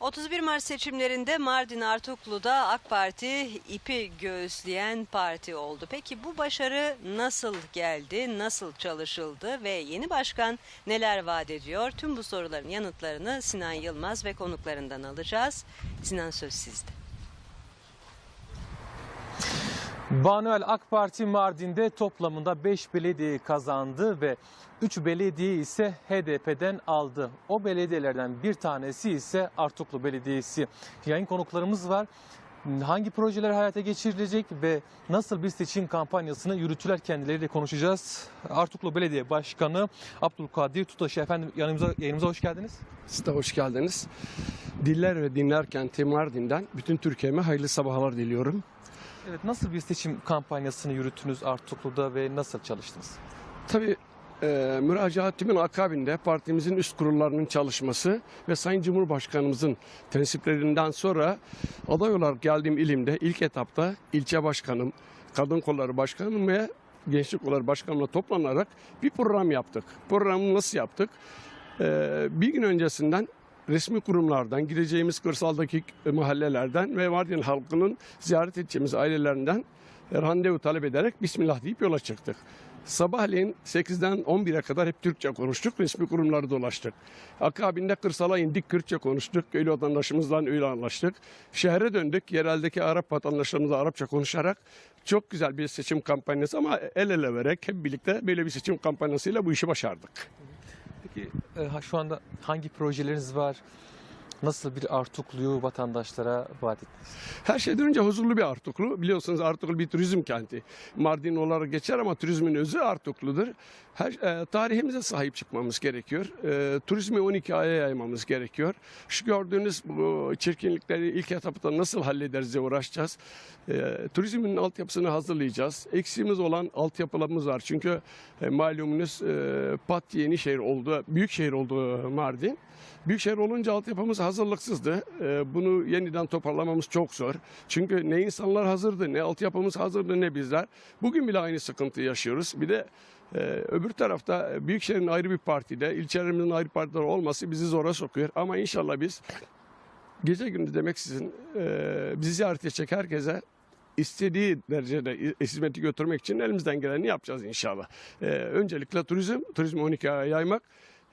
31 Mart seçimlerinde Mardin Artuklu'da AK Parti ipi göğüsleyen parti oldu. Peki bu başarı nasıl geldi, nasıl çalışıldı ve yeni başkan neler vaat ediyor? Tüm bu soruların yanıtlarını Sinan Yılmaz ve konuklarından alacağız. Sinan söz sizde. Banuel AK Parti Mardin'de toplamında 5 belediye kazandı ve 3 belediye ise HDP'den aldı. O belediyelerden bir tanesi ise Artuklu Belediyesi. Yayın konuklarımız var. Hangi projeler hayata geçirilecek ve nasıl bir seçim kampanyasını yürütüler kendileriyle konuşacağız. Artuklu Belediye Başkanı Abdülkadir Tutaşı efendim yanımıza, yayınımıza hoş geldiniz. Siz de hoş geldiniz. Diller ve dinlerken Temardin'den bütün Türkiye'me hayırlı sabahlar diliyorum. Evet nasıl bir seçim kampanyasını yürüttünüz Artuklu'da ve nasıl çalıştınız? Tabii e, müracaatimin akabinde partimizin üst kurullarının çalışması ve Sayın Cumhurbaşkanımızın tensiplerinden sonra aday olarak geldiğim ilimde ilk etapta ilçe başkanım, kadın kolları başkanım ve gençlik kolları başkanımla toplanarak bir program yaptık. Programı nasıl yaptık? E, bir gün öncesinden resmi kurumlardan, gideceğimiz kırsaldaki mahallelerden ve Mardin halkının ziyaret edeceğimiz ailelerinden randevu talep ederek Bismillah deyip yola çıktık. Sabahleyin 8'den 11'e kadar hep Türkçe konuştuk, resmi kurumları dolaştık. Akabinde kırsala indik, Kürtçe konuştuk, köylü vatandaşımızla öyle anlaştık. Şehre döndük, yereldeki Arap vatandaşlarımızla Arapça konuşarak çok güzel bir seçim kampanyası ama el ele vererek hep birlikte böyle bir seçim kampanyasıyla bu işi başardık. Peki e, şu anda hangi projeleriniz var? Nasıl bir Artuklu'yu vatandaşlara vaat ettiniz? Her şeyden önce huzurlu bir Artuklu. Biliyorsunuz Artuklu bir turizm kenti. Mardin olarak geçer ama turizmin özü Artuklu'dur. Her, e, tarihimize sahip çıkmamız gerekiyor. E, turizmi 12 aya yaymamız gerekiyor. Şu gördüğünüz bu çirkinlikleri ilk etapta nasıl hallederiz diye uğraşacağız. E, turizmin altyapısını hazırlayacağız. Eksiğimiz olan altyapılarımız var. Çünkü e, malumunuz e, Pat yeni şehir oldu, büyük şehir oldu Mardin. Büyükşehir olunca altyapımız hazırlıksızdı. Ee, bunu yeniden toparlamamız çok zor. Çünkü ne insanlar hazırdı, ne altyapımız hazırdı, ne bizler. Bugün bile aynı sıkıntıyı yaşıyoruz. Bir de e, öbür tarafta e, Büyükşehir'in ayrı bir partide, ilçelerimizin ayrı partiler olması bizi zora sokuyor. Ama inşallah biz gece gündüz demek sizin e, bizi ziyaret edecek herkese istediği derecede hizmeti götürmek için elimizden geleni yapacağız inşallah. Ee, öncelikle turizm, turizmi 12 aya yaymak.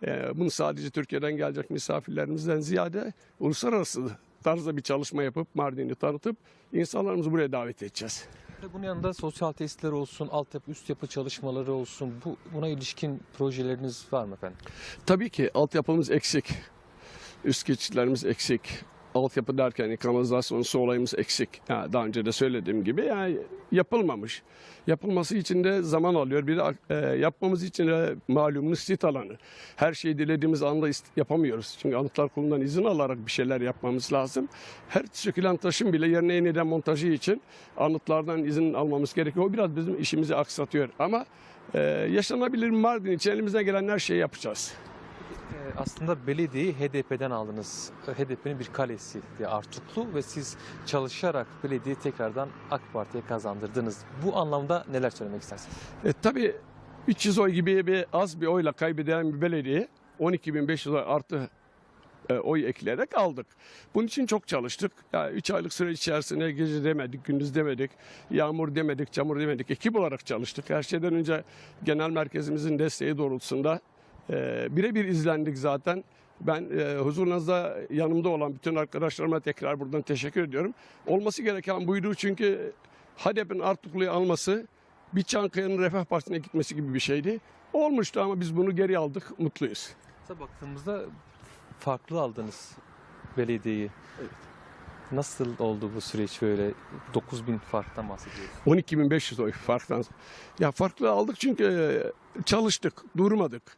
Ee, bunu sadece Türkiye'den gelecek misafirlerimizden ziyade uluslararası tarzda bir çalışma yapıp Mardin'i tanıtıp insanlarımızı buraya davet edeceğiz. Bunun yanında sosyal tesisler olsun, altyapı, üst yapı çalışmaları olsun. Bu buna ilişkin projeleriniz var mı efendim? Tabii ki altyapımız eksik. Üst geçitlerimiz eksik. Altyapı derken kanalizasyon su olayımız eksik. Yani daha önce de söylediğim gibi yani yapılmamış. Yapılması için de zaman alıyor. Bir de e, yapmamız için de malumunuz sit alanı. Her şeyi dilediğimiz anda yapamıyoruz. Çünkü Anıtlar Kurulu'ndan izin alarak bir şeyler yapmamız lazım. Her sökülen taşın bile yerine yeniden montajı için anıtlardan izin almamız gerekiyor. O biraz bizim işimizi aksatıyor. Ama e, yaşanabilir Mardin için elimizden gelen her şeyi yapacağız. Ee, aslında belediyeyi HDP'den aldınız. HDP'nin bir kalesi diye Artuklu ve siz çalışarak belediyeyi tekrardan AK Parti'ye kazandırdınız. Bu anlamda neler söylemek istersiniz? E, tabii 300 oy gibi bir az bir oyla kaybeden bir belediye 12.500 oy artı e, oy ekleyerek aldık. Bunun için çok çalıştık. Ya 3 aylık süre içerisinde gece demedik, gündüz demedik, yağmur demedik, çamur demedik. Ekip olarak çalıştık. Her şeyden önce genel merkezimizin desteği doğrultusunda e, birebir izlendik zaten. Ben e, huzurunuzda yanımda olan bütün arkadaşlarıma tekrar buradan teşekkür ediyorum. Olması gereken buydu çünkü HDP'nin Artuklu'yu alması bir Çankaya'nın Refah Partisi'ne gitmesi gibi bir şeydi. Olmuştu ama biz bunu geri aldık, mutluyuz. Aslında baktığımızda farklı aldınız belediyeyi. Evet. Nasıl oldu bu süreç böyle? 9000 farktan bahsediyoruz. 12.500 oy farktan. Ya farklı aldık çünkü e, çalıştık, durmadık.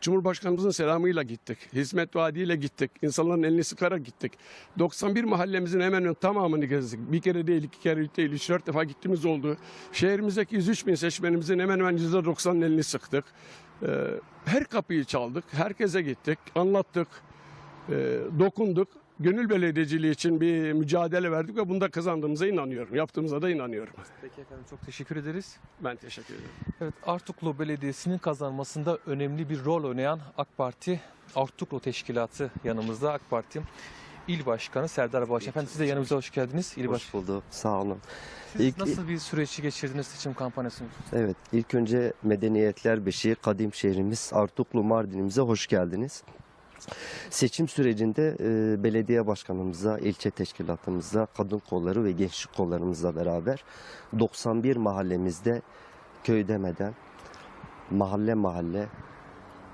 Cumhurbaşkanımızın selamıyla gittik. Hizmet vaadiyle gittik. İnsanların elini sıkarak gittik. 91 mahallemizin hemen tamamını gezdik. Bir kere değil, iki kere değil, üç dört defa gittiğimiz oldu. Şehrimizdeki 103 bin seçmenimizin hemen hemen %90'ın elini sıktık. Ee, her kapıyı çaldık, herkese gittik, anlattık, e, dokunduk. Gönül belediyeciliği için bir mücadele verdik ve bunda kazandığımıza inanıyorum. Yaptığımıza da inanıyorum. Peki efendim çok teşekkür ederiz. Ben teşekkür ederim. Evet Artuklu Belediyesi'nin kazanmasında önemli bir rol oynayan AK Parti Artuklu Teşkilatı yanımızda AK Parti İl Başkanı Serdar Bağış. Efendim siz de yanımıza hoş geldiniz. İl Baş. Hoş bulduk. Sağ olun. Siz İlk- nasıl bir süreçi geçirdiniz seçim kampanyasını? Evet, ilk önce Medeniyetler Beşiği Kadim şehrimiz Artuklu Mardin'imize hoş geldiniz. Seçim sürecinde e, belediye başkanımıza, ilçe teşkilatımıza, kadın kolları ve gençlik kollarımızla beraber 91 mahallemizde köy demeden mahalle mahalle,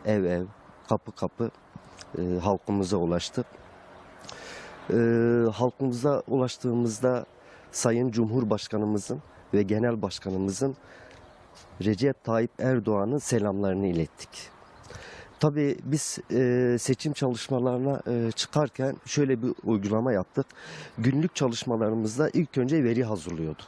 ev ev, kapı kapı e, halkımıza ulaştık. E, halkımıza ulaştığımızda Sayın Cumhurbaşkanımızın ve Genel Başkanımızın Recep Tayyip Erdoğan'ın selamlarını ilettik. Tabii biz e, seçim çalışmalarına e, çıkarken şöyle bir uygulama yaptık. Günlük çalışmalarımızda ilk önce veri hazırlıyorduk.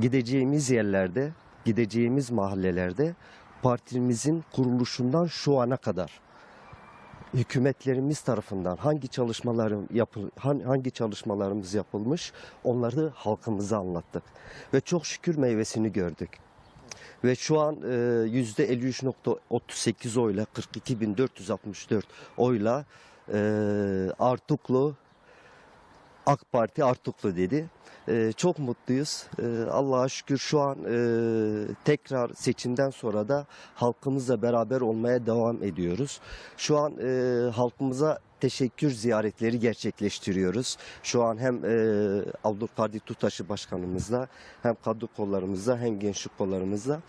Gideceğimiz yerlerde, gideceğimiz mahallelerde partimizin kuruluşundan şu ana kadar hükümetlerimiz tarafından hangi çalışmalarım yapıl han- hangi çalışmalarımız yapılmış onları halkımıza anlattık ve çok şükür meyvesini gördük. Ve şu an e, yüzde 53.38 oyla 42.464 oyla e, Artuklu AK Parti Artuklu dedi. E, çok mutluyuz. E, Allah'a şükür şu an e, tekrar seçimden sonra da halkımızla beraber olmaya devam ediyoruz. Şu an e, halkımıza teşekkür ziyaretleri gerçekleştiriyoruz. Şu an hem e, Abdülkadir Tutaşı Başkanımızla hem kadın kollarımızla hem gençlik kollarımızla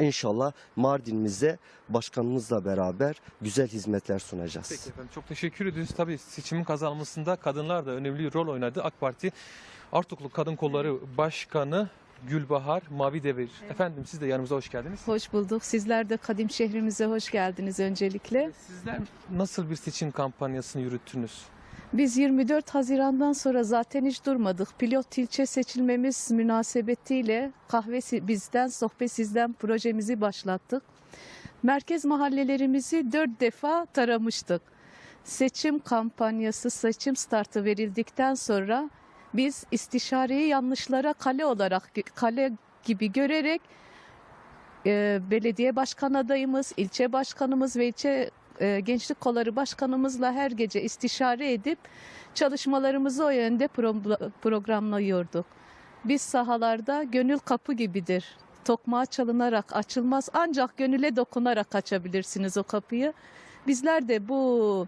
İnşallah Mardin'imize başkanımızla beraber güzel hizmetler sunacağız. Peki efendim çok teşekkür ediyoruz. Tabii seçimin kazanılmasında kadınlar da önemli rol oynadı. AK Parti Artuklu Kadın Kolları Başkanı Gülbahar Mavi Devir. Efendim siz de yanımıza hoş geldiniz. Hoş bulduk. Sizler de kadim şehrimize hoş geldiniz öncelikle. Sizler nasıl bir seçim kampanyasını yürüttünüz? Biz 24 Haziran'dan sonra zaten hiç durmadık. Pilot ilçe seçilmemiz münasebetiyle kahve bizden, sohbet sizden projemizi başlattık. Merkez mahallelerimizi dört defa taramıştık. Seçim kampanyası, seçim startı verildikten sonra biz istişareyi yanlışlara kale olarak, kale gibi görerek e, belediye başkan adayımız, ilçe başkanımız ve ilçe e, gençlik kolları başkanımızla her gece istişare edip çalışmalarımızı o yönde pro- programlıyorduk. Biz sahalarda gönül kapı gibidir. Tokmağa çalınarak açılmaz ancak gönüle dokunarak açabilirsiniz o kapıyı. Bizler de bu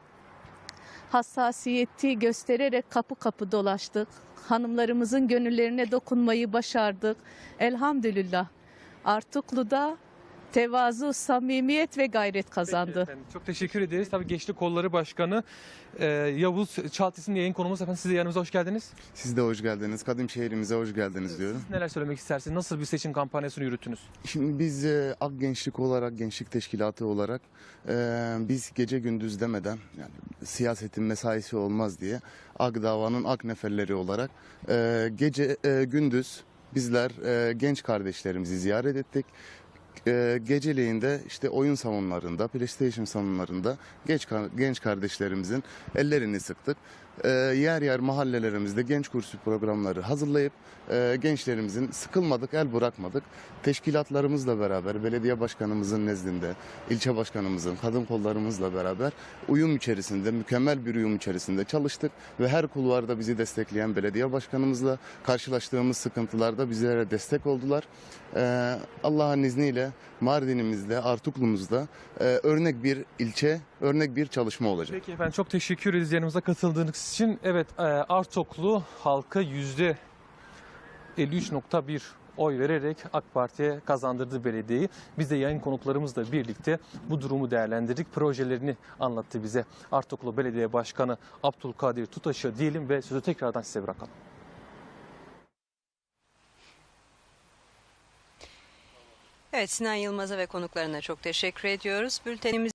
hassasiyeti göstererek kapı kapı dolaştık. Hanımlarımızın gönüllerine dokunmayı başardık. Elhamdülillah. Artuklu'da tevazu, samimiyet ve gayret Peki kazandı. efendim, çok teşekkür ederiz. Tabii Gençlik Kolları Başkanı e, Yavuz Çalt isimli yayın konumuz. Efendim siz de yanımıza hoş geldiniz. Siz de hoş geldiniz. Kadim şehrimize hoş geldiniz diyorum. Siz neler söylemek istersiniz? Nasıl bir seçim kampanyasını yürüttünüz? Şimdi biz e, Ak Gençlik olarak, Gençlik Teşkilatı olarak e, biz gece gündüz demeden yani siyasetin mesaisi olmaz diye Ak davanın ak neferleri olarak e, gece e, gündüz bizler e, genç kardeşlerimizi ziyaret ettik. E, geceleyin de işte oyun salonlarında, PlayStation salonlarında genç genç kardeşlerimizin ellerini sıktık. E, yer yer mahallelerimizde genç kursu programları hazırlayıp e, gençlerimizin sıkılmadık, el bırakmadık. Teşkilatlarımızla beraber, belediye başkanımızın nezdinde, ilçe başkanımızın, kadın kollarımızla beraber uyum içerisinde, mükemmel bir uyum içerisinde çalıştık ve her kulvarda bizi destekleyen belediye başkanımızla karşılaştığımız sıkıntılarda bizlere destek oldular. E, Allah'ın izniyle Mardin'imizde, Artuklu'muzda e, örnek bir ilçe, örnek bir çalışma olacak. Peki efendim çok teşekkür ederiz yanımıza katıldığınız için. Evet e, Artoklu halka yüzde 53.1 oy vererek AK Parti'ye kazandırdı belediyeyi. Biz de yayın konuklarımızla birlikte bu durumu değerlendirdik. Projelerini anlattı bize Artoklu Belediye Başkanı Abdülkadir Tutaş'a diyelim ve sözü tekrardan size bırakalım. Evet Sinan Yılmaz'a ve konuklarına çok teşekkür ediyoruz. Bültenimiz